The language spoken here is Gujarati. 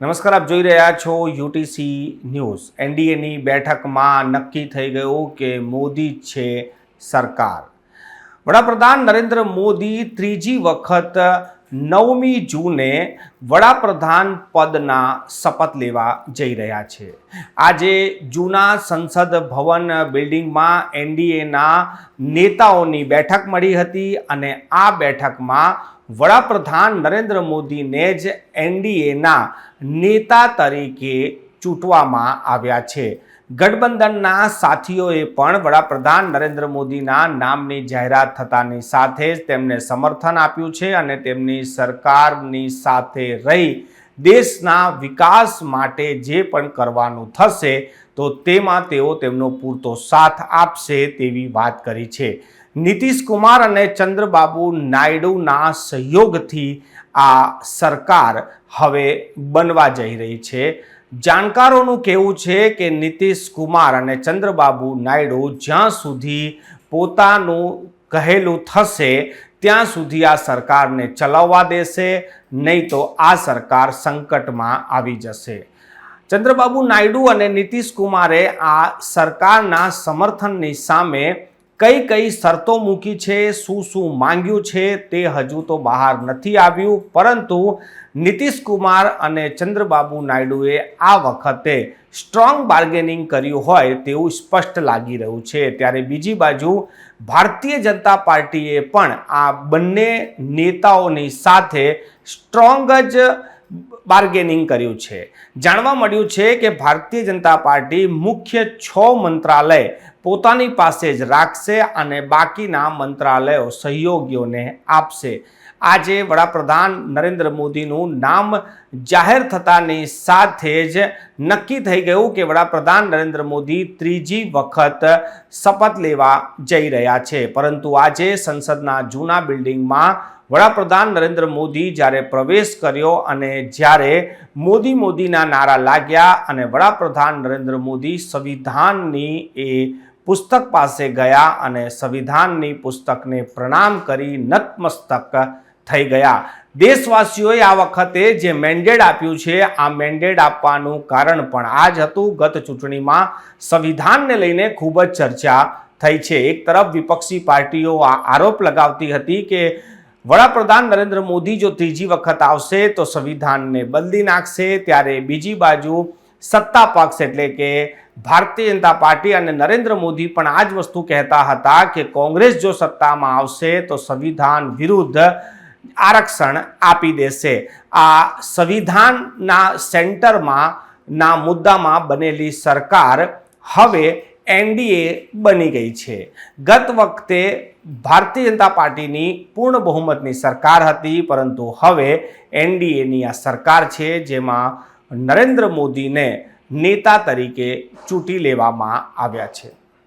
નમસ્કાર, આપ જોઈ રહ્યા છો યુટીસી ન્યૂઝ. એનડીએની બેઠકમાં નક્કી થઈ ગયું કે મોદી છે સરકાર. વડાપ્રધાન નરેન્દ્ર મોદી ત્રીજી વખત નવમી જૂને વડાપ્રધાન પદના શપથ લેવા જઈ રહ્યા છે. આજે જૂના સંસદ ભવન બિલ્ડિંગમાં એનડીએના નેતાઓની બેઠક મળી હતી અને આ બેઠકમાં વડાપ્રધાન નરેન્દ્ર મોદીને જ એનડીએના નેતા તરીકે ચૂંટવામાં આવ્યા છે. ગઠબંધનના સાથીઓએ પણ વડાપ્રધાન નરેન્દ્ર મોદીના નામની જાહેરાત થતાની સાથે જ તેમને સમર્થન આપ્યું છે અને તેમની સરકારની સાથે રહી દેશના વિકાસ માટે જે પણ કરવાનું થશે, તો તેમાં તેઓ તેમનો પૂરતો સાથ આપશે તેવી વાત કરી છે. નીતિશ કુમાર અને ચંદ્રબાબુ નાયડુના સહયોગથી આ સરકાર હવે બનવા જઈ રહી છે. જાણકારોનું કહેવું છે કે નીતિશ કુમાર અને ચંદ્રબાબુ નાયડુ જ્યાં સુધી પોતાનું કહેલું થશે, ત્યાં સુધી આ સરકારને ચલાવવા દેશે, નહીં તો આ સરકાર સંકટમાં આવી જશે. ચંદ્રબાબુ નાયડુ અને નીતિશ કુમારે આ સરકારના સમર્થનની સામે કઈ કઈ શરતો મૂકી છે, શું શું માંગ્યું છે તે હજુ તો બહાર નથી આવ્યું. પરંતુ નીતિશ કુમાર અને ચંદ્રબાબુ નાયડુએ આ વખતે સ્ટ્રોંગ બાર્ગેનિંગ કર્યું હોય તેવું સ્પષ્ટ લાગી રહ્યું છે. ત્યારે બીજી બાજુ ભારતીય જનતા પાર્ટીએ પણ આ બંને નેતાઓની સાથે સ્ટ્રોંગ જ બાર્ગેનિંગ કર્યું છે. જાણવા મળ્યું છે કે ભારતીય જનતા પાર્ટી મુખ્ય છ મંત્રાલય પોતાની પાસે જ રાખશે અને બાકીના મંત્રાલયો સહયોગીઓને આપશે. આજે વડાપ્રધાન નરેન્દ્ર મોદીનું નામ જાહેર થતાની સાથે જ નક્કી થઈ ગયું કે વડાપ્રધાન નરેન્દ્ર મોદી ત્રીજી વખત શપથ લેવા જઈ રહ્યા છે. પરંતુ આજે સંસદના જૂના બિલ્ડિંગમાં વડાપ્રધાન નરેન્દ્ર મોદી જ્યારે પ્રવેશ કર્યો અને જ્યારે મોદી મોદીના નારા લાગ્યા અને વડાપ્રધાન નરેન્દ્ર મોદી સંવિધાનની એ પુસ્તક પાસે ગયા અને સંવિધાનની પુસ્તકને પ્રણામ કરી નતમસ્તક થઈ ગયા. દેશવાસીઓએ આ વખતે જે મેન્ડેટ આપ્યું છે, આ મેન્ડેટ આપવાનું કારણ પણ આ જ હતું. ગત ચૂંટણીમાં સંવિધાનને લઈને ખૂબ જ ચર્ચા થઈ છે. એક તરફ વિપક્ષી પાર્ટીઓ આ આરોપ લગાવતી હતી કે વડાપ્રધાન નરેન્દ્ર મોદી જો ત્રીજી વખત આવશે તો સંવિધાનને બદલી નાખશે. ત્યારે બીજી બાજુ સત્તા પક્ષ એટલે કે ભારતીય જનતા પાર્ટી અને નરેન્દ્ર મોદી પણ આ જ વસ્તુ કહેતા હતા કે કોંગ્રેસ જો સત્તામાં આવશે તો સંવિધાન વિરુદ્ધ આરક્ષણ આપી દેશે. આ સંવિધાનના સેન્ટરમાં ના મુદ્દામાં બનેલી સરકાર હવે એનડીએ બની ગઈ છે. ગત વખતે ભારતીય જનતા પાર્ટીની પૂર્ણ બહુમતની સરકાર હતી, પરંતુ હવે એનડીએની આ સરકાર છે, જેમાં નરેન્દ્ર મોદીને નેતા તરીકે ચૂંટી લેવામાં આવ્યા છે.